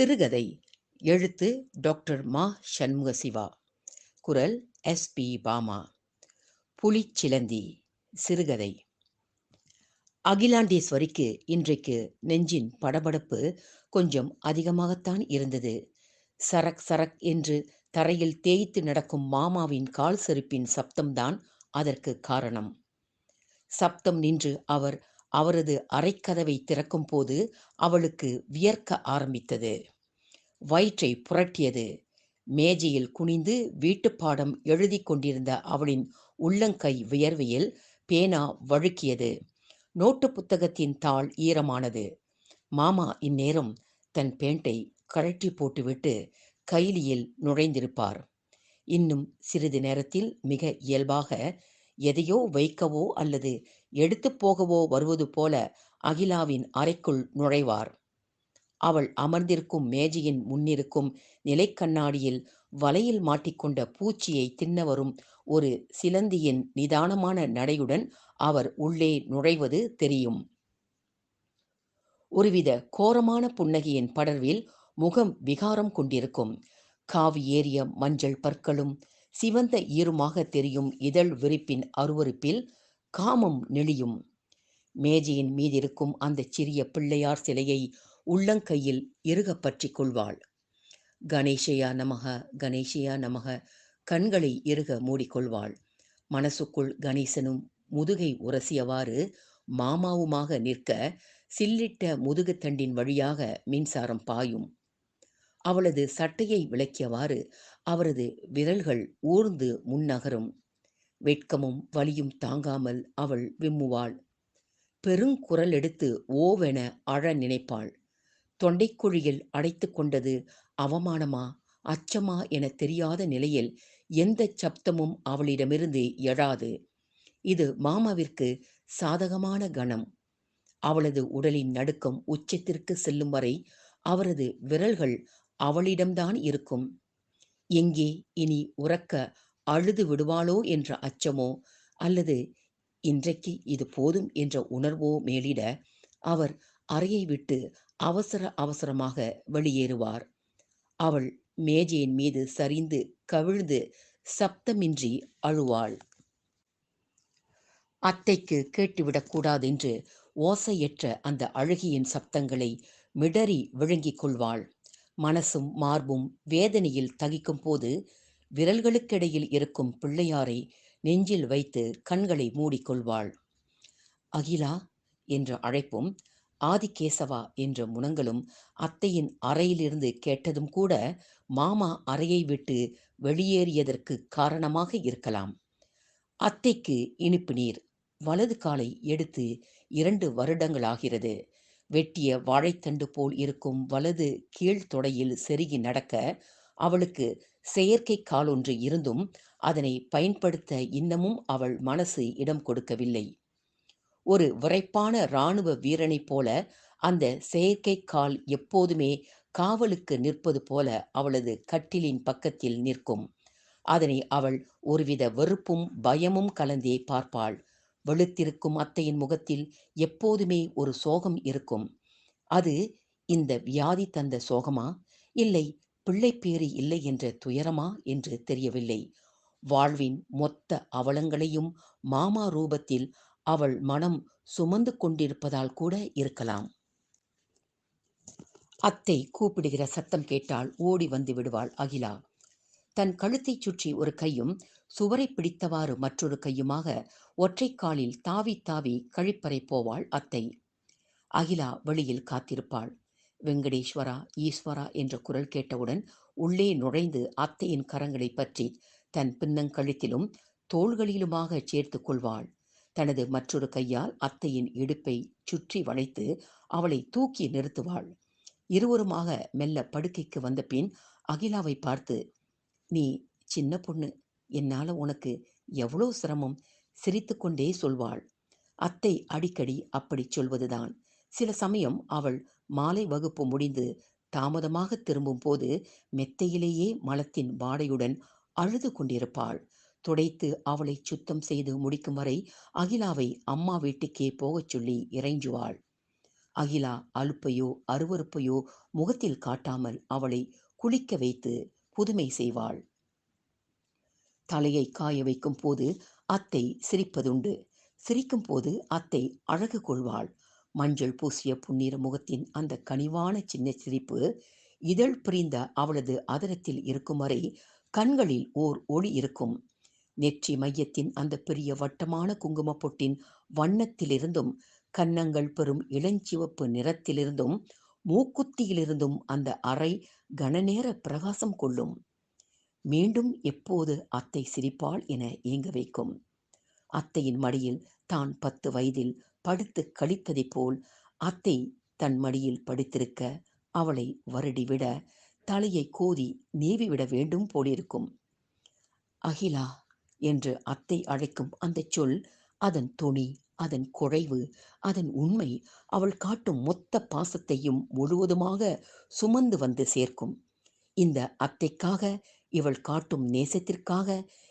சிறுகதை எழுத்து டாக்டர் மா. சண்முகசிவா குரல் எஸ். பி. பாமா. புலிச்சிலந்தி சிறுகதை. அகிலாண்டேஸ்வரிக்கு இன்றைக்கு நெஞ்சின் படபடப்பு கொஞ்சம் அதிகமாகத்தான் இருந்தது. சரக் சரக் என்று தரையில் தேய்த்து நடக்கும் மாமாவின் கால் செருப்பின் சப்தம்தான் அதற்கு காரணம். சப்தம் நின்று அவர் அவரது அறைக்கதவை திறக்கும் போது அவளுக்கு வியர்க்க ஆரம்பித்தது. வயிற்றை புரட்டியது. மேஜையில் குனிந்து வீட்டுப்பாடம் எழுதி கொண்டிருந்த அவளின் உள்ளங்கை வியர்வையில் பேனா வழுக்கியது. நோட்டு புத்தகத்தின் தாள் ஈரமானது. மாமா இந்நேரம் தன் பேண்டை கழட்டி போட்டுவிட்டு கைலியில் நுழைந்திருப்பார். இன்னும் சிறிது நேரத்தில் மிக இயல்பாக எதையோ வைக்கவோ அல்லது எடுத்து போகவோ வருவது போல அகிலாவின் அறைக்குள் நுழைவார். அவள் அமர்ந்திருக்கும் மேஜையின் முன்னிருக்கும் நிலைக்கண்ணாடியில் வலையில் மாட்டிக்கொண்ட பூச்சியை தின்ன வரும் ஒரு சிலந்தியின் நிதானமான நடையுடன் அவர் உள்ளே நுழைவது தெரியும். ஒருவித கோரமான புன்னகையின் படர்வில் முகம் விகாரம் கொண்டிருக்கும். காவி ஏறிய மஞ்சள் பற்களும் சிவந்த ஈருமாக தெரியும் இதழ் விரிப்பின் அருவருப்பில் காமம் நெளியும். மேஜையின் மீதிருக்கும் அந்த சிறிய பிள்ளையார் சிலையை உள்ளங்கையில் இறுக பற்றி கொள்வாள். கணேஷையா நமக கணேஷயா நமக கண்களை இறுக மூடிக்கொள்வாள். மனசுக்குள் கணேசனும் முதுகை உரசியவாறு மாமாவுமாக நிற்க சில்லிட்ட முதுகுத்தண்டின் வழியாக மின்சாரம் பாயும். அவளது சட்டையை விளக்கியவாறு அவரது விரல்கள் ஊர்ந்து முன்னகரும். வெட்கமும் வலியும் தாங்காமல் அவள் விம்முவாள். பெருங்குரல் எடுத்து ஓவென அழ நினைப்பாள். தொண்டைக்குழியில் அடைத்து கொண்டது அவமானமா அச்சமா என தெரியாத நிலையில் எந்த சப்தமும் அவளிடமிருந்து எழாது. இது மாமாவிற்கு சாதகமான கணம். அவளது உடலின் நடுக்கம் உச்சத்திற்கு செல்லும் வரை அவரது விரல்கள் அவளிடம்தான் இருக்கும். எங்கே இனி உறக்க அழுது விடுவாளோ என்ற அச்சமோ? அல்லது இன்றைக்கு இது போதும் என்ற உணர்வோ மேலிட அவர் அறையை விட்டு அவசர அவசரமாக வெளியேறுவார். அவள் மேஜையின் மீது சரிந்து கவிழ்ந்து சப்தமின்றி அழுவாள். அத்தைக்கு கேட்டுவிடக்கூடாதென்று ஓசையற்ற அந்த அழுகியின் சப்தங்களை மிடறி விழுங்கிக் கொள்வாள். மனசும் மார்பும் வேதனையில் தகிக்கும் போது விரல்களுக்கிடையில் இருக்கும் பிள்ளையாரை நெஞ்சில் வைத்து கண்களை மூடிக்கொள்வாள். அகிலா என்ற அழைப்பும் ஆதிகேசவா என்ற முனங்களும் அத்தையின் அறையிலிருந்து கேட்டதும் கூட மாமா அறையை விட்டு வெளியேறியதற்கு காரணமாக இருக்கலாம். அத்தைக்கு இனிப்பு நீர் வலது காலை எடுத்து இரண்டு வருடங்களாகிறது. வெட்டிய வாழைத்தண்டு போல் இருக்கும் வலது கீழ்த்தொடையில் செருகி நடக்க அவளுக்கு செயற்கை கால் ஒன்று இருந்தும் அதனை பயன்படுத்த இன்னமும் அவள் மனசு இடம் கொடுக்கவில்லை. ஒரு விரைப்பான இராணுவ வீரனைப் போல அந்த செயற்கை கால் எப்போதுமே காவலுக்கு நிற்பது போல அவளது கட்டிலின் பக்கத்தில் நிற்கும். அதனை அவள் ஒருவித வெறுப்பும் பயமும் கலந்தே பார்ப்பாள். வெளுத்திருக்கும் அத்தையின் முகத்தில் எப்போதுமே ஒரு சோகம் இருக்கும். அது இந்த வியாதி தந்த சோகமா? இல்லை பிள்ளைப்பேறு இல்லை என்ற துயரமா என்று தெரியவில்லை. வாழ்வின் மொத்த அவலங்களையும் மாமா ரூபத்தில் அவள் மனம் சுமந்து கொண்டிருப்பதால் கூட இருக்கலாம். அத்தை கூப்பிடுகிற சத்தம் கேட்டால் ஓடி வந்து விடுவாள் அகிலா. தன் கழுத்தைச் சுற்றி ஒரு கையும் சுவரை பிடித்தவாறு மற்றொரு கையுமாக ஒற்றை காலில் தாவி தாவி கழிப்பறை போவாள் அத்தை. அகிலா வெளியில் காத்திருப்பாள். வெங்கடேஸ்வரா ஈஸ்வரா என்ற குரல் கேட்டவுடன் உள்ளே நுழைந்து அத்தையின் கரங்களை பற்றி தன் பின்னங்கழுத்திலும் தோள்களிலுமாக சேர்த்து கொள்வாள். தனது மற்றொரு கையால் அத்தையின் இடுப்பை சுற்றி வளைத்து அவளை தூக்கி நிறுத்துவாள். இருவருமாக மெல்ல படுக்கைக்கு வந்த பின் அகிலாவை பார்த்து நீ சின்ன பொண்ணு என்னால உனக்கு எவ்வளோ சிரமம்? சிரித்துக்கொண்டே சொல்வாள். அத்தை அடிக்கடி அப்படி சொல்வதுதான். சில சமயம் அவள் மாலை வகுப்பு முடிந்து தாமதமாக திரும்பும் போது மெத்தையிலேயே மலத்தின் வாடையுடன் அழுது கொண்டிருப்பாள். துடைத்து அவளை சுத்தம் செய்து முடிக்கும் வரை அகிலாவை அம்மா வீட்டுக்கே போகச் சொல்லி இறைஞ்சுவாள். அகிலா அலுப்பையோ அருவருப்பையோ முகத்தில் காட்டாமல் அவளை குளிக்க வைத்து புதுமை செய்வாள். தலையை காய வைக்கும் போது அத்தை சிரிப்பதுண்டு. சிரிக்கும் போது அத்தை அழகு கொள்வாள். மஞ்சள் பூசிய புன்னிற முகத்தின் அந்த கனிவான சின்ன சிரிப்பு இதழ் பிரிந்த அவளது அதரத்தில் இருக்கும் வரை கண்களில் ஓர் ஒளி இருக்கும். நெற்றி மையத்தின் அந்த பெரிய வட்டமான குங்கும பொட்டின் வண்ணத்திலிருந்தும் கன்னங்கள் பெறும் இளஞ்சிவப்பு நிறத்திலிருந்தும் மூக்குத்தியிலிருந்தும் அந்த அறை கனநேர பிரகாசம் கொள்ளும். மீண்டும் எப்போது அத்தை சிரிப்பாள் என ஏங்க வைக்கும்? அத்தையின் மடியில் தான் பத்து வயதில் படுத்து கழித்ததைப் போல் அத்தை தன் மடியில் படுத்திருக்க அவளை வருடிவிட தலையை கோதி நீவிவிட வேண்டும் போலிருக்கும். அகிலா என்று அத்தை அழைக்கும் அந்த சொல் அதன் துணி அதன் குழைவு அதன் உண்மை அவள் காட்டும் மொத்த பாசத்தையும் முழுவதுமாக சுமந்து வந்து சேர்க்கும். இந்த அத்தைக்காக இவள் காட்டும் நேசத்திற்காக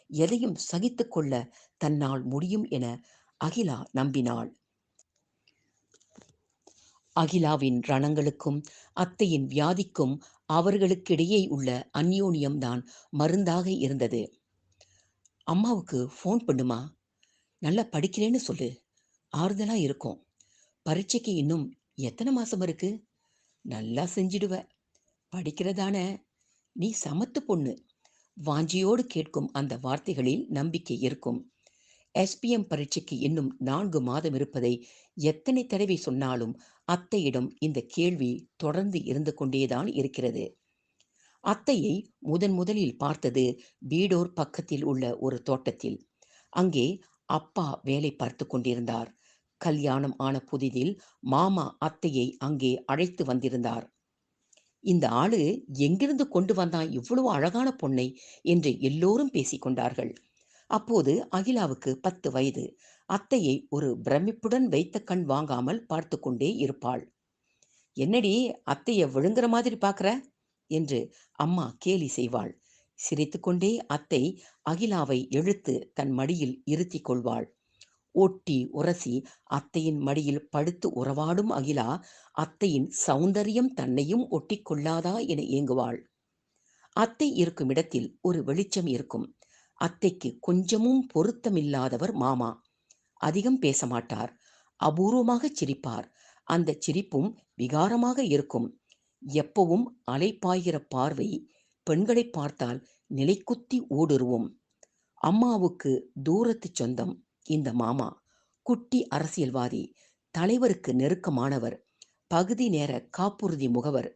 எதையும் சகித்து கொள்ள தன்னால் முடியும் என அகிலா நம்பினாள். அகிலாவின் ரணங்களுக்கும் அத்தையின் வியாதிக்கும் அவர்களுக்கிடையே உள்ள அந்யோன்யம்தான் மருந்தாக இருந்தது. அம்மாவுக்கு ஃபோன் பண்ணுமா? நல்லா படிக்கிறேன்னு சொல்லு. ஆறுதலாக இருக்கும். பரீட்சைக்கு இன்னும் எத்தனை மாதம் இருக்கு? நல்லா செஞ்சிடுவ. படிக்கிறதான? நீ சமத்து பொண்ணு. வாஞ்சியோடு கேட்கும் அந்த வார்த்தைகளில் நம்பிக்கை இருக்கும். எஸ்பிஎம் பரீட்சைக்கு இன்னும் நான்கு மாதம் இருப்பதை எத்தனை தடவை சொன்னாலும் அத்தையிடம் இந்த கேள்வி தொடர்ந்து இருந்து கொண்டேதான் இருக்கிறது. அத்தையை முதன் முதலில் பார்த்தது பீடோர் பக்கத்தில் உள்ள ஒரு தோட்டத்தில். அங்கே அப்பா வேலை பார்த்து கொண்டிருந்தார். கல்யாணம் ஆன புதிதில் மாமா அத்தையை அங்கே அழைத்து வந்திருந்தார். இந்த ஆளு எங்கிருந்து கொண்டு வந்தான் இவ்வளவு அழகான பொண்ணை? என்று எல்லோரும் பேசிக்கொண்டார்கள் அப்போது அகிலாவுக்கு பத்து வயது. அத்தையை ஒரு பிரமிப்புடன் வைத்த கண் வாங்காமல் பார்த்து கொண்டே இருப்பாள். என்னடி அத்தைய விழுங்குற மாதிரி பார்க்கற என்று அம்மா கேலி செய்வாள். சிரித்துக்கொண்டே அத்தை அகிலாவை இழுத்து தன் மடியில் இருத்திக் கொள்வாள். ஒட்டி உரசி அத்தையின் மடியில் படுத்து உறவாடும் அகிலா அத்தையின் சௌந்தரியம் தன்னையும் ஒட்டி கொள்ளாதா என ஏங்குவாள். அத்தை இருக்கும் இடத்தில் ஒரு வெளிச்சம் இருக்கும். அத்தைக்கு கொஞ்சமும் பொருத்தமில்லாதவர் மாமா. அதிகம் பேச மாட்டார் அபூர்வமாக சிரிப்பார். அந்த சிரிப்பும் விகாரமாக இருக்கும். எப்பவும் அலைப்பாய்கிற பார்வை பெண்களை பார்த்தால் நிலைக்குத்தி ஊடுருவும் அம்மாவுக்கு தூரத்து சொந்தம் இந்த மாமா. குட்டி அரசியல்வாதி தலைவருக்கு நெருக்கமானவர் பகுதி நேர காப்புறுதி முகவர்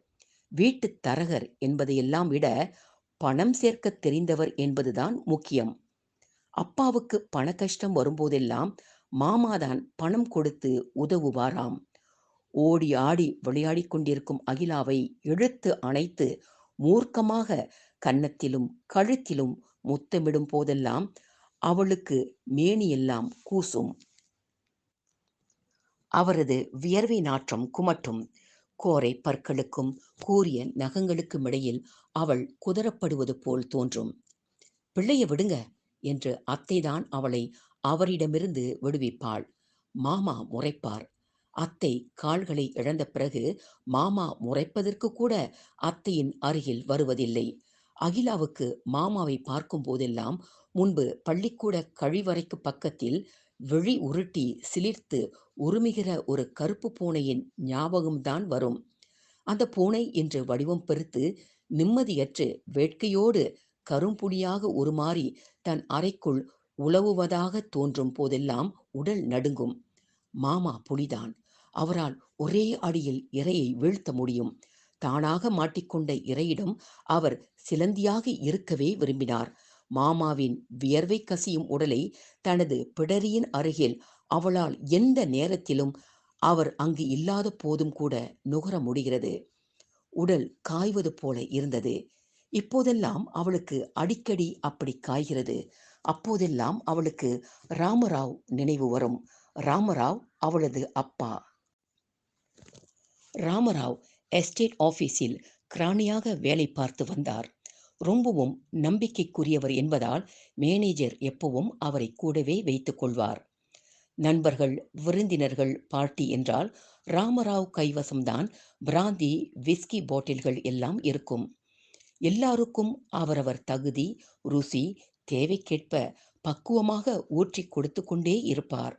வீட்டு தரகர் என்பதையெல்லாம் விட பணம் சேர்க்க தெரிந்தவர் என்பதுதான் முக்கியம். அப்பாவுக்கு பண கஷ்டம் வரும்போதெல்லாம் மாமாதான் பணம் கொடுத்து உதவுவாராம். ஓடி ஆடி விளையாடிக் கொண்டிருக்கும் அகிலாவை இழுத்து அணைத்து மூர்க்கமாக கன்னத்திலும் கழுத்திலும் முத்தமிடும் போதெல்லாம் அவளுக்கு மேனியெல்லாம் கூசும். அவரது வியர்வை நாற்றம் குமட்டும். கோரை பற்களுக்கும் கூரிய நகங்களுக்கும் இடையில் அவள் குதறப்படுவது போல் தோன்றும். பிள்ளைய விடுங்க என்று அத்தைதான் அவளை அவரிடமிருந்து விடுவிப்பாள். மாமா முறைப்பார். அத்தை கால்களை இழந்த பிறகு மாமா முறைப்பதற்கு கூட அத்தையின் அருகில் வருவதில்லை. அகிலாவுக்கு மாமாவை பார்க்கும் போதெல்லாம் முன்பு பள்ளிக்கூட கழிவறைக்கு பக்கத்தில் விழி உருட்டி சிலிர்த்து உருமிகிற ஒரு கருப்பு பூனையின் ஞாபகம்தான் வரும். அந்த பூனை என்று வடிவம் பெருத்து நிம்மதியற்று வேட்கையோடு கரும்புலியாக உருமாறி தன் அறைக்குள் உலவுவதாக தோன்றும் போதெல்லாம் உடல் நடுங்கும். மாமா புலிதான் அவரால் ஒரே அடியில் இரையை வீழ்த்த முடியும். தானாக மாட்டிக்கொண்ட இரையிடம் அவர் சிலந்தியாக இருக்கவே விரும்பினார். மாமாவின் வியர்வை கசியும் உடலை தனது பிடரியின் அருகில் அவளால் எந்த நேரத்திலும் அவர் அங்கு இல்லாத போதும் கூட நுகர முடிகிறது. உடல் காய்வது போல இருந்தது. இப்போதெல்லாம் அவளுக்கு அடிக்கடி அப்படி காய்கிறது. அப்போதெல்லாம் அவளுக்கு ராமராவ் நினைவு வரும். ராமராவ் அவளது அப்பா. ராமராவ் எஸ்டேட் ஆஃபீஸில் கிராணியாக வேலை பார்த்து வந்தார். ரொம்பவும் நம்பிக்கைக்குரியவர் என்பதால் மேனேஜர் எப்பவும் அவரை கூடவே வைத்துக் கொள்வார். நண்பர்கள் விருந்தினர்கள் பார்ட்டி என்றால் ராமராவ் கைவசம்தான் பிராந்தி விஸ்கி பாட்டில்கள் எல்லாம் இருக்கும். எல்லாருக்கும் அவரவர் தகுதி ருசி தேவைக்கேற்ப பக்குவமாக ஊற்றி கொடுத்து கொண்டே இருப்பார்.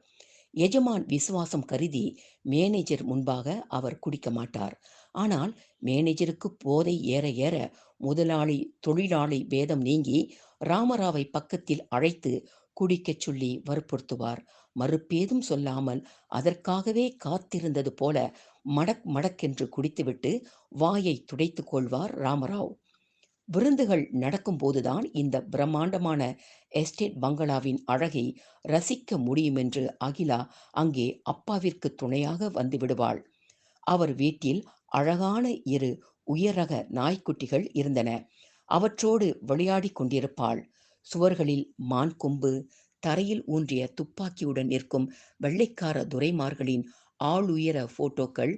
எஜமான் விசுவாசம் கருதி மேனேஜர் முன்பாக அவர் குடிக்க மாட்டார். ஆனால் மேனேஜருக்கு போதை ஏற ஏற முதலாளி தொழிலாளி பேதம் நீங்கி ராமராவை பக்கத்தில் அழைத்து குடிக்கச் சொல்லி வற்புறுத்துவார். மறுப்பேதும் சொல்லாமல் அதற்காகவே காத்திருந்தது போல மடக் மடக்கென்று குடித்துவிட்டு வாயை துடைத்துக் கொள்வார் ராமராவ். விருந்துகள் நடக்கும்போதுதான் இந்த பிரம்மாண்டமான எஸ்டேட் பங்களாவின் அழகை ரசிக்க முடியுமென்று அகிலா அங்கே அப்பாவிற்கு துணையாக வந்து விடுவாள். அவர் வீட்டில் அழகான இரு உயரக நாய்க்குட்டிகள் இருந்தன. அவற்றோடு விளையாடிக் கொண்டிருப்பாள். சுவர்களில் மான் கொம்பு தரையில் ஊன்றிய துப்பாக்கியுடன் நிற்கும் வெள்ளைக்கார துரைமார்களின் ஆளுயர போட்டோக்கள்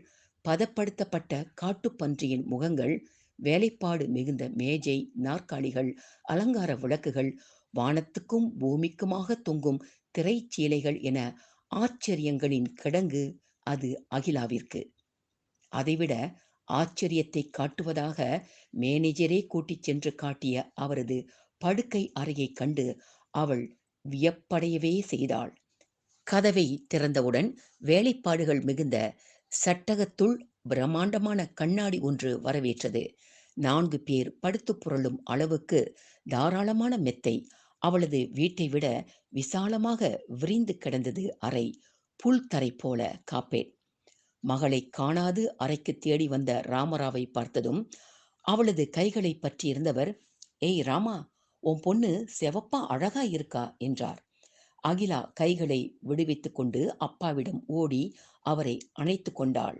பதப்படுத்தப்பட்ட காட்டுப்பன்றியின் முகங்கள் வேலைப்பாடு மிகுந்த மேஜை நாற்காலிகள் அலங்கார விளக்குகள் வானத்துக்கும் பூமிக்குமாக தொங்கும் திரைச்சீலைகள் என ஆச்சரியங்களின் கிடங்கு அது அகிலாவிற்கு. அதைவிட ஆச்சரியத்தை காட்டுவதாக மேனேஜரே கூட்டிச் சென்று காட்டிய அவரது படுக்கை அறையைக் கண்டு அவள் வியப்படையவே செய்தாள். கதவை திறந்தவுடன் வேலைப்பாடுகள் மிகுந்த சட்டகத்துள் பிரம்மாண்டமான கண்ணாடி ஒன்று வரவேற்றது. நான்கு பேர் படுத்து புரளும் அளவுக்கு தாராளமான மெத்தை. அவளது வீட்டை விட விசாலமாக விரிந்து கிடந்தது அறை. புல் தரை போல காப்பேட் மகளை காணாது அறைக்கு தேடி வந்த ராமராவை பார்த்ததும் அவளது கைகளை பற்றியிருந்தவர் ஏய் ராமா உன் பொண்ணு செவப்பா அழகா இருக்கா? என்றார். அகிலா கைகளை விடுவித்துக் கொண்டு அப்பாவிடம் ஓடி அவரை அணைத்து கொண்டாள்.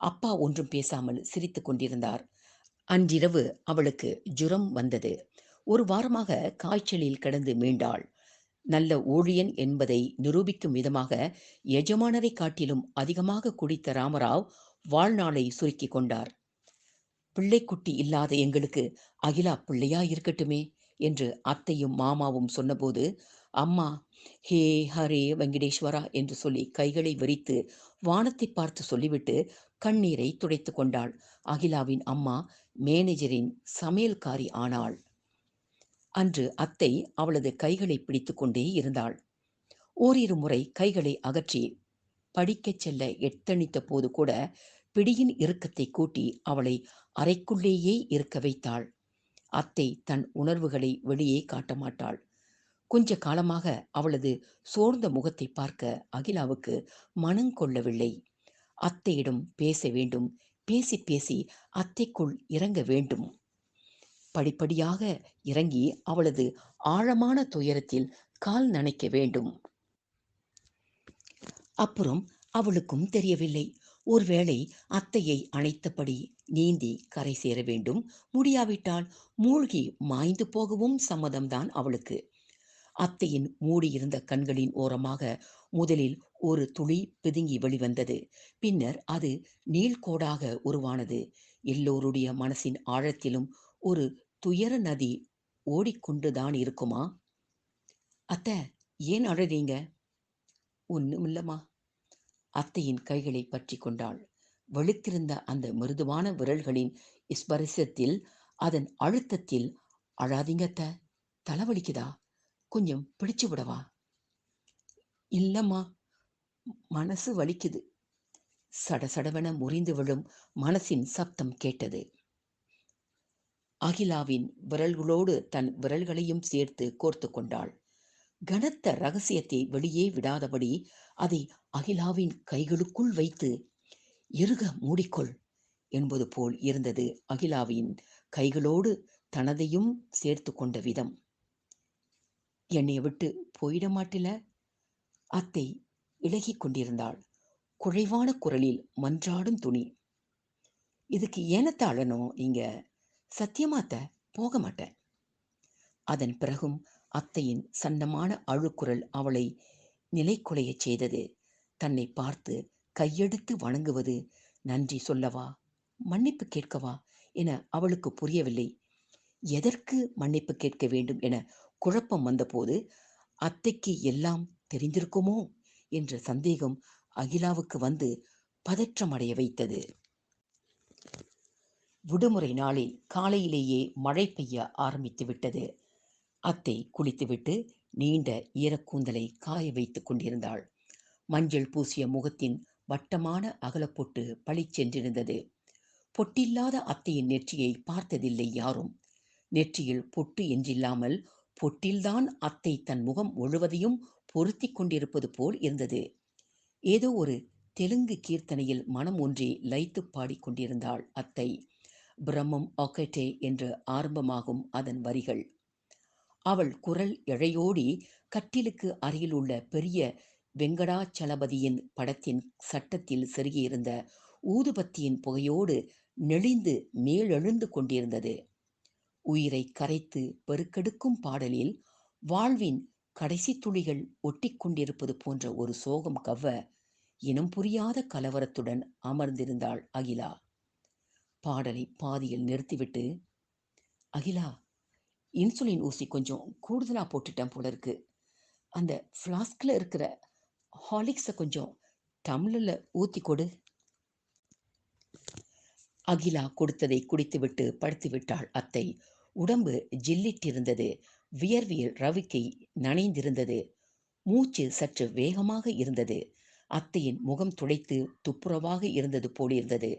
அப்பா ஒன்றும் பேசாமல் சிரித்து கொண்டிருந்தார். அன்றிரவு அவளுக்கு ஜுரம் வந்தது. ஒரு வாரமாக காய்ச்சலில் கிடந்து மீண்டாள். நல்ல ஊழியன் என்பதை நிரூபிக்கும் விதமாக எஜமானரை காட்டிலும் அதிகமாக குடித்த ராமராவ் வாழ்நாளை சுருக்கி கொண்டார். பிள்ளைக்குட்டி இல்லாத எங்களுக்கு அகிலா பிள்ளையா இருக்கட்டுமே. என்று அத்தையும் மாமாவும் சொன்னபோது அம்மா ஹே ஹரே வெங்கடேஸ்வரா என்று சொல்லி கைகளை விரித்து வானத்தை பார்த்து சொல்லிவிட்டு கண்ணீரை துடைத்து கொண்டாள். அகிலாவின் அம்மா மேனேஜரின் சமையல்காரி ஆனாள் அன்று அத்தை அவளது கைகளை பிடித்து கொண்டே இருந்தாள். ஓரிரு முறை கைகளை அகற்றி படிக்கச் செல்ல எத்தணித்த போது கூட பிடியின் இறுக்கத்தை கூட்டி அவளை அறைக்குள்ளேயே இருக்க வைத்தாள். அத்தை தன் உணர்வுகளை வெளியே காட்ட மாட்டாள். கொஞ்ச காலமாக அவளது சோர்ந்த முகத்தை பார்க்க அகிலாவுக்கு மனங்கொள்ளவில்லை அத்தையிடம் பேச வேண்டும். பேசி பேசி அத்தைக்குள் இறங்க வேண்டும். படிப்படியாக இறங்கி அவளது ஆழமான துயரத்தில் கால் நனைக்க வேண்டும். அப்புறம் அவளுக்கும் தெரியவில்லை. ஒருவேளை அத்தையை அணைத்தபடி நீந்தி கரை சேர வேண்டும். முடியாவிட்டால் மூழ்கி மாய்ந்து போகவும் சம்மதம்தான் அவளுக்கு. அத்தையின் மூடியிருந்த கண்களின் ஓரமாக முதலில் ஒரு துளி பிதுங்கி வெளிவந்தது. பின்னர் அது நீள்கோடாக உருவானது. எல்லோருடைய மனசின் ஆழத்திலும் ஒரு துயர நதி ஓடிக்கொண்டுதான் இருக்குமா? அத்தை ஏன் அழறீங்க? இல்லம்மா அத்தையின் கைகளை பற்றி கொண்டாள். வெளுத்திருந்த அந்த மிருதுவான விரல்களின் ஸ்பரிசத்தில் அதன் அழுத்தத்தில் அழாதீங்கத்த தலைவலிக்குதா கொஞ்சம் பிடிச்சு விடவா? இல்லம்மா மனசு வலிக்குது. சடசடவென முறிந்து விழும் மனசின் சப்தம் கேட்டது. அகிலாவின் விரல்களோடு தன் விரல்களையும் சேர்த்து கோர்த்து கொண்டாள். கனத்த ரகசியத்தை வெளியே விடாதபடி அதை அகிலாவின் கைகளுக்குள் வைத்து இறுக மூடிக்கொள் என்பது போல் இருந்தது அகிலாவின் கைகளோடு தனதையும் சேர்த்து கொண்ட விதம். என்னை விட்டு போயிட மாட்டில? அத்தை இழகிக் கொண்டிருந்தாள். குறைவான குரலில் மன்றாடும் துணி. இதுக்கு ஏனத்த அழனும் நீங்க? சத்தியமாத்த போக மாட்டேன். அதன் பிறகும் அத்தையின் சன்னமான அழுக்குரல் அவளை நிலைக்குலையச் செய்தது. தன்னை பார்த்து கையெடுத்து வணங்குவது. நன்றி சொல்லவா? மன்னிப்பு கேட்கவா? என அவளுக்கு புரியவில்லை. எதற்கு மன்னிப்பு கேட்க வேண்டும் என குழப்பம் வந்தபோது அத்தைக்கு எல்லாம் தெரிந்திருக்குமோ? என்ற சந்தேகம் அகிலாவுக்கு வந்து பதற்றமடைய வைத்தது. விடுமுறை நாளில் காலையிலேயே மழை பெய்ய ஆரம்பித்து விட்டது. அத்தை குளித்துவிட்டு நீண்ட ஈரக்கூந்தலை காய வைத்துக் கொண்டிருந்தாள். மஞ்சள் பூசிய முகத்தின் வட்டமான அகலப்பொட்டு பளிச்சென்றிருந்தது பொட்டில்லாத அத்தையின் நெற்றியை பார்த்ததில்லை யாரும். நெற்றியில் பொட்டு என்றில்லாமல் பொட்டில்தான் அத்தை தன் முகம் முழுவதையும் பொருத்தி கொண்டிருப்பது போல் இருந்தது. ஏதோ ஒரு தெலுங்கு கீர்த்தனையில் மனம் ஒன்றி லைத்து பாடிக்கொண்டிருந்தாள் அத்தை. பிரம்மம் ஆக்கட்டே என்று ஆரம்பமாகும் அதன் வரிகள். அவள் குரல் இழையோடி கட்டிலுக்கு அருகில் உள்ள பெரிய வெங்கடாச்சலபதியின் படத்தின் சட்டத்தில் செருகியிருந்த ஊதுபத்தியின் புகையோடு நெளிந்து மேலெழுந்து கொண்டிருந்தது. உயிரை கரைத்து பெருக்கெடுக்கும் பாடலில் வாழ்வின் கடைசி துளிகள் ஒட்டிக்கொண்டிருப்பது போன்ற ஒரு சோகம் கவ்வ இனம் புரியாத கலவரத்துடன் அமர்ந்திருந்தாள் அகிலா. பாடலை பாதியில் நிறுத்திவிட்டு அகிலா இன்சுலின் ஊசி கொஞ்சம் கூடுதலாக போட்டுட்டேன் போல இருக்கு. அந்த ஃப்ளாஸ்கில் இருக்கிற ஹாலிக்ஸை கொஞ்சம் டம்ளரில் ஊற்றி கொடு. அகிலா கொடுத்ததை குடித்துவிட்டு படுத்து விட்டாள் அத்தை. உடம்பு ஜில்லிட்டிருந்தது. வியர்வியல் ரவிக்கை நனைந்திருந்தது. மூச்சு சற்று வேகமாக இருந்தது. அத்தையின் முகம் துடைத்து துப்புரவாக இருந்தது போலிருந்தது.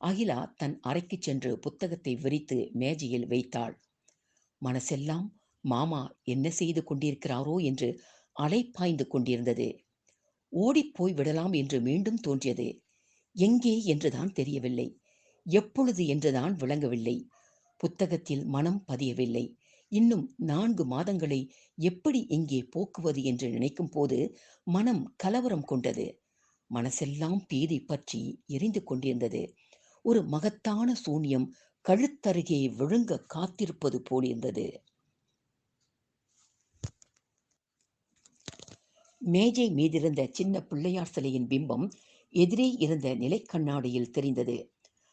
அகிலா தன் அறைக்கு சென்று புத்தகத்தை விரித்து மேஜையில் வைத்தாள். மனசெல்லாம் மாமா என்ன செய்து கொண்டிருக்கிறாரோ? என்று அலைப்பாய்ந்து கொண்டிருந்தது. ஓடிப்போய் விடலாம் என்று மீண்டும் தோன்றியது. எங்கே என்றுதான் தெரியவில்லை. எப்பொழுது என்றுதான் விளங்கவில்லை. புத்தகத்தில் மனம் பதியவில்லை. இன்னும் நான்கு மாதங்களை எப்படி இங்கே போக்குவது என்று நினைக்கும் போது மனம் கலவரம் கொண்டது. மனசெல்லாம் பீதி பற்றி எரிந்து கொண்டிருந்தது. ஒரு மகத்தான சூன்யம் கழுத்தருகே விழுங்க காத்திருப்பது போலிருந்தது. மேஜை மீதிருந்த சின்ன பிள்ளையார் சிலையின் பிம்பம் எதிரே இருந்த நிலைக்கண்ணாடியில் தெரிந்தது.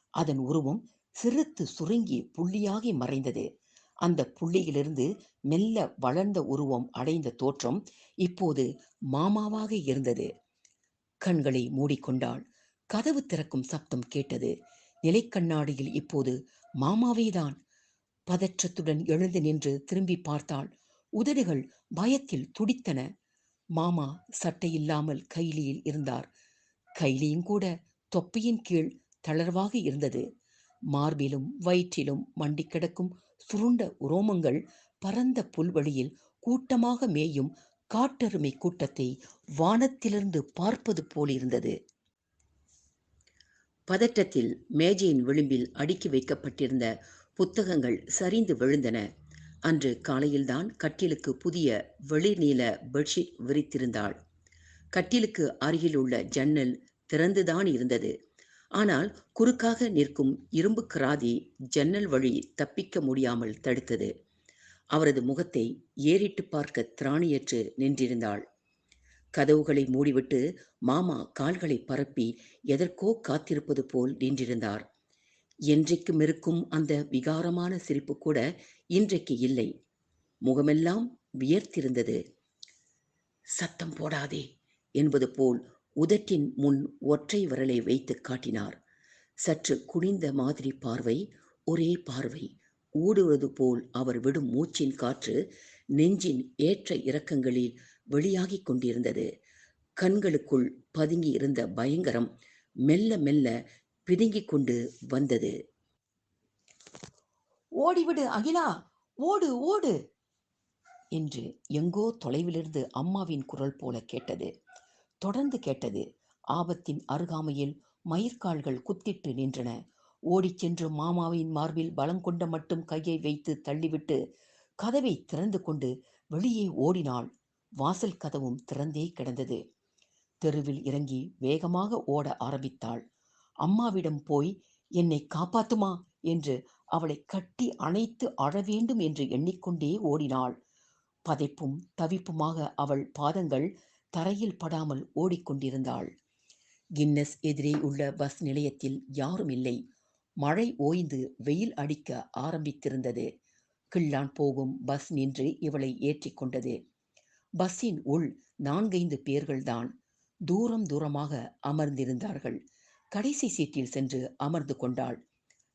அதன் உருவம் சிறுத்து சுருங்கி புள்ளியாகி மறைந்தது. அந்த புள்ளியிலிருந்து மெல்ல வளர்ந்த உருவம் அடைந்த தோற்றம் இப்போது மாமாவாக இருந்தது. கண்களை மூடிக்கொண்டாள். கதவு திறக்கும் சப்தம் கேட்டது. நிலைக்கண்ணாடியில் இப்போது மாமாவேதான். பதற்றத்துடன் எழுந்து நின்று திரும்பி பார்த்தாள். உதடுகள் பயத்தில் துடித்தன. மாமா சட்டையில்லாமல் கைலியில் இருந்தார். கைலியும் கூட தொப்பையின் கீழ் தளர்வாக இருந்தது. மார்பிலும் வயிற்றிலும் மண்டி கிடக்கும் சுருண்ட உரோமங்கள் பரந்த புல்வெளியில் கூட்டமாக மேயும் காட்டெருமை கூட்டத்தை வானத்திலிருந்து பார்ப்பது போலிருந்தது. பதற்றத்தில் மேஜையின் விளிம்பில் அடுக்கி வைக்கப்பட்டிருந்த புத்தகங்கள் சரிந்து விழுந்தன. அன்று காலையில்தான் கட்டிலுக்கு புதிய வெளிநீல பெட்ஷீட் விரித்திருந்தாள். கட்டிலுக்கு அருகில் உள்ள ஜன்னல் திறந்துதான் இருந்தது. ஆனால் குறுக்காக நிற்கும் இரும்பு கிராதி ஜன்னல் வழி தப்பிக்க முடியாமல் தடுத்தது. அவரது முகத்தை ஏறிட்டு பார்க்க திராணியற்று நின்றிருந்தாள். கதவுகளை மூடிவிட்டு மாமா கால்களை பரப்பி எதற்கோ காத்திருப்பது போல் நின்றிருந்தார். என்றைக்கும் இருக்கும் அந்த விகாரமான சிரிப்பு கூட இன்றைக்கு இல்லை. முகமெல்லாம் வியர்த்திருந்தது. சத்தம் போடாதே என்பது போல் உதட்டின் முன் ஒற்றை விரலை வைத்து காட்டினார். சற்று குனிந்த மாதிரி பார்வை ஒரே பார்வை. ஊடுவது போல் அவர் விடும் மூச்சின் காற்று நெஞ்சின் ஏற்ற இறக்கங்களில் வெளியாகிக் கொண்டிருந்தது. கண்களுக்குள் பதுங்கி இருந்த பயங்கரம் மெல்ல மெல்ல பிதுங்கிக் கொண்டு வந்தது. ஓடிவிடு அகிலா! ஓடு ஓடு! என்று எங்கோ தொலைவிலிருந்து அம்மாவின் குரல் போல கேட்டது. தொடர்ந்து கேட்டது. ஆபத்தின் அருகாமையில் மயிர்கால்கள் குத்திட்டு நின்றன. ஓடிச் சென்று மாமாவின் மார்பில் பலம் கொண்ட மட்டும் கையை வைத்து தள்ளிவிட்டு கதவை திறந்து கொண்டு வெளியே ஓடினாள். வாசல் கதவும் திறந்தே கிடந்தது. தெருவில் இறங்கி வேகமாக ஓட ஆரம்பித்தாள். அம்மாவிடம் போய் என்னை காப்பாத்துமா? என்று அவளை கட்டி அணைத்து அழ வேண்டும் என்று எண்ணிக்கொண்டே ஓடினாள். பதைப்பும் தவிப்புமாக அவள் பாதங்கள் தரையில் படாமல் ஓடிக்கொண்டிருந்தாள். கின்னஸ் எதிரே உள்ள பஸ் நிலையத்தில் யாரும் இல்லை. மழை ஓய்ந்து வெயில் அடிக்க ஆரம்பித்திருந்தது. கிள்ளான் போகும் பஸ் நின்று இவளை ஏற்றிக்கொண்டது பஸ்ஸின் உள் நான்கைந்து பேர்கள்தான் தூரம் தூரமாக அமர்ந்திருந்தார்கள். கடைசி சீட்டில் சென்று அமர்ந்து கொண்டாள்.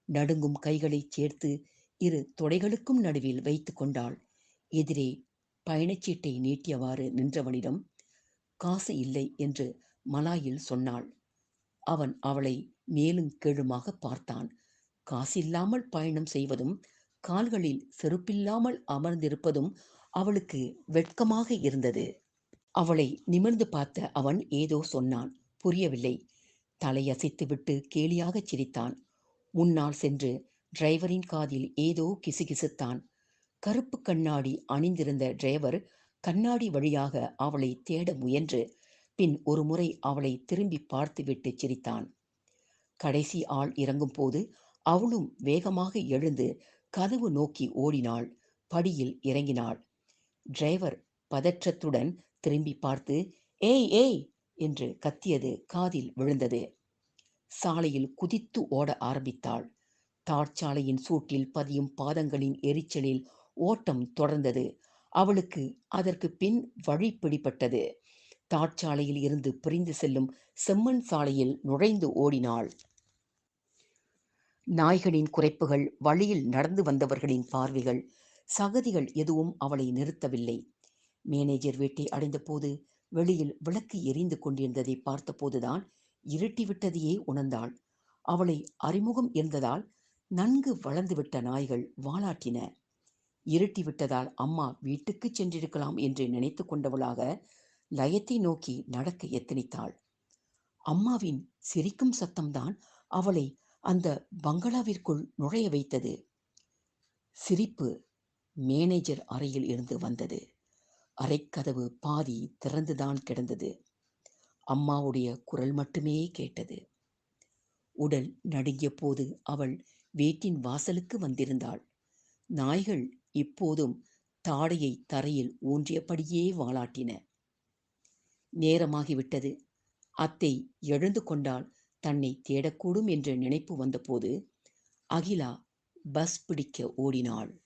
நடுங்கும் கைகளைச் சேர்த்து இரு தொடைகளுக்கும் நடுவில் வைத்து கொண்டாள். எதிரே பயணச்சீட்டை நீட்டியவாறு நின்றவனிடம் காசு இல்லை என்று மலாயில் சொன்னாள். அவன் அவளை மேலும் கீழுமாக பார்த்தான். காசில்லாமல் பயணம் செய்வதும் கால்களில் செருப்பில்லாமல் அமர்ந்திருப்பதும் அவளுக்கு வெட்கமாக இருந்தது. அவளை நிமிர்ந்து பார்த்த அவன் ஏதோ சொன்னான். புரியவில்லை. தலையசைத்துவிட்டு கேலியாகச் சிரித்தான். முன்னால் சென்று டிரைவரின் காதில் ஏதோ கிசுகிசுத்தான். கருப்பு கண்ணாடி அணிந்திருந்த டிரைவர் கண்ணாடி வழியாக அவளை தேட முயன்று பின் ஒருமுறை அவளை திரும்பி பார்த்துவிட்டு சிரித்தான். கடைசி ஆள் இறங்கும் போது அவளும் வேகமாக எழுந்து கதவு நோக்கி ஓடினாள். படியில் இறங்கினாள். டிரைவர் பதற்றத்துடன் திரும்பி பார்த்து ஏய் ஏய்! என்று கத்தியது காதில் விழுந்தது. சாலையில் குதித்து ஓட ஆரம்பித்தாள். தாழ்ச்சாலையின் சூட்டில் பதியும் பாதங்களின் எரிச்சலில் ஓட்டம் தொடர்ந்தது. அவளுக்கு அதற்கு பின் வழி பிடிபட்டது. தாழ்ச்சாலையில் இருந்து பிரிந்து செல்லும் செம்மண் சாலையில் நுழைந்து ஓடினாள். நாய்களின் குறைப்புகள் வழியில் நடந்து வந்தவர்களின் பார்வைகள் சகதிகள் எதுவும் அவளை நிறுத்தவில்லை. மேனேஜர் வீட்டை அடைந்தபோது வெளியில் விளக்கு எரிந்து கொண்டிருந்ததை பார்த்தபோதுதான் இருட்டிவிட்டதையே உணர்ந்தாள். அவளை அறிமுகம் இருந்ததால் நன்கு வளர்ந்துவிட்ட நாய்கள் வாலாட்டின இருட்டிவிட்டதால் அம்மா வீட்டுக்கு சென்றிருக்கலாம் என்று நினைத்து கொண்டவளாக லயத்தை நோக்கி நடக்க எத்தனித்தாள். அம்மாவின் சிரிக்கும் சத்தம்தான் அவளை அந்த பங்களாவிற்குள் நுழைய வைத்தது. சிரிப்பு மேனேஜர் அறையில் இருந்து வந்தது. அரைக்கதவு பாதி திறந்துதான் கிடந்தது. அம்மாவுடைய குரல் மட்டுமே கேட்டது. உடல் நடுங்கிய போது அவள் வீட்டின் வாசலுக்கு வந்திருந்தாள். நாய்கள் இப்போதும் தாடையை தரையில் ஊன்றியபடியே வாலாட்டின. நேரமாகிவிட்டது. அத்தை எழுந்து கொண்டால் தன்னை தேடக்கூடும் என்ற நினைப்பு வந்தபோது அகிலா பஸ் பிடிக்க ஓடினாள்.